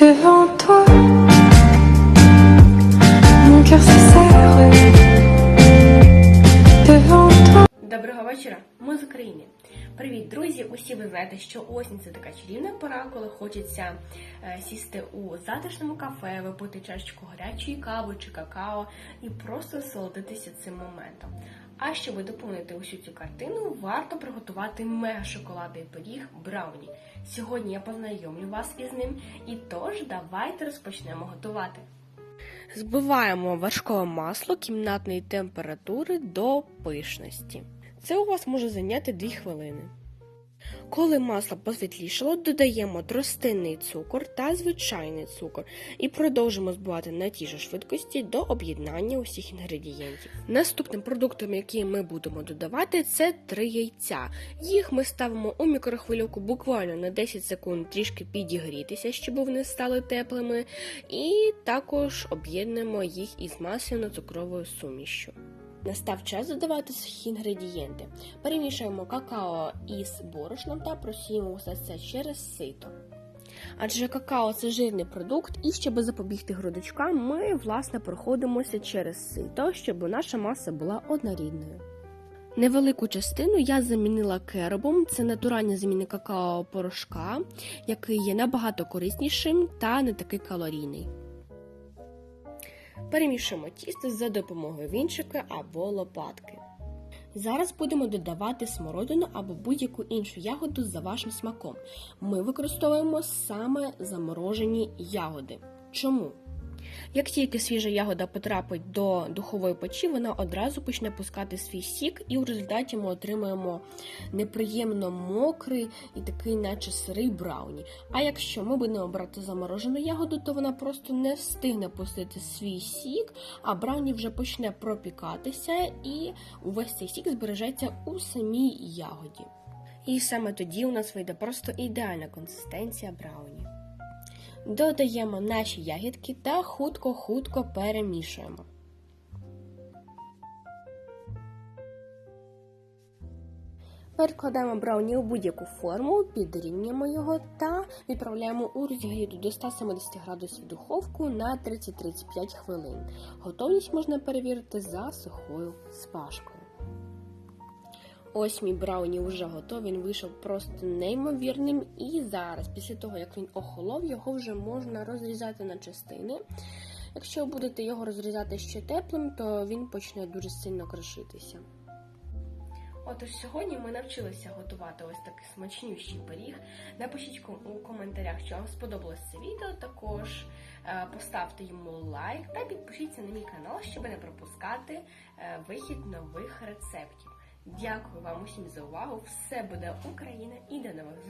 Devant toi, mon cœur se serre. Devant toi. Доброго вечора, ми з України. Привіт, друзі! Усі ви знаєте, що осінь це така чарівна пора, коли хочеться е, сісти у затишному кафе, випити чашечку гарячої кави чи какао і просто насолодитися цим моментом. А щоб доповнити усю цю картину, варто приготувати мега шоколадний пиріг Брауні. Сьогодні я познайомлю вас із ним, і тож давайте розпочнемо готувати. Збиваємо вершкове масло кімнатної температури до пишності. Це у вас може зайняти 2 хвилини. Коли масло посвітлішало, додаємо тростинний цукор та звичайний цукор і продовжимо збивати на тій же швидкості до об'єднання усіх інгредієнтів. Наступним продуктом, який ми будемо додавати, це три яйця. Їх ми ставимо у мікрохвильовку буквально на 10 секунд трішки підігрітися, щоб вони стали теплими, і також об'єднуємо їх із масляно-цукровою сумішшю. Настав час додавати сухі інгредієнти. Перемішуємо какао із борошном та просіємо все це через сито. Адже какао це жирний продукт, і щоб запобігти грудочкам, ми власне проходимося через сито, щоб наша маса була однорідною. Невелику частину я замінила керобом, це натуральний замінник какао порошка, який є набагато кориснішим та не такий калорійний. Перемішуємо тісто за допомогою вінчика або лопатки. Зараз будемо додавати смородину або будь-яку іншу ягоду за вашим смаком. Ми використовуємо саме заморожені ягоди. Чому? Як тільки свіжа ягода потрапить до духової печі, вона одразу почне пускати свій сік, і в результаті ми отримаємо неприємно мокрий і такий, наче сирий брауні. А якщо ми будемо брати заморожену ягоду, то вона просто не встигне пустити свій сік, а брауні вже почне пропікатися, і увесь цей сік збережеться у самій ягоді. І саме тоді у нас вийде просто ідеальна консистенція брауні. Додаємо наші ягідки та хутко-хутко перемішуємо. Перекладаємо брауні у будь-яку форму, підрівнюємо його та відправляємо у розігріту до 170 градусів духовку на 30-35 хвилин. Готовність можна перевірити за сухою спашкою. Ось мій брауні вже готовий, він вийшов просто неймовірним. І зараз, після того, як він охолов, його вже можна розрізати на частини. Якщо будете його розрізати ще теплим, то він почне дуже сильно крошитися. Отож, сьогодні ми навчилися готувати ось такий смачнющий пиріг. Напишіть у коментарях, що вам сподобалось це відео. Також е, поставте йому лайк та підпишіться на мій канал, щоб не пропускати е, вихід нових рецептів. Дякую вам усім за увагу! Все буде Україна і до нових зустрічей!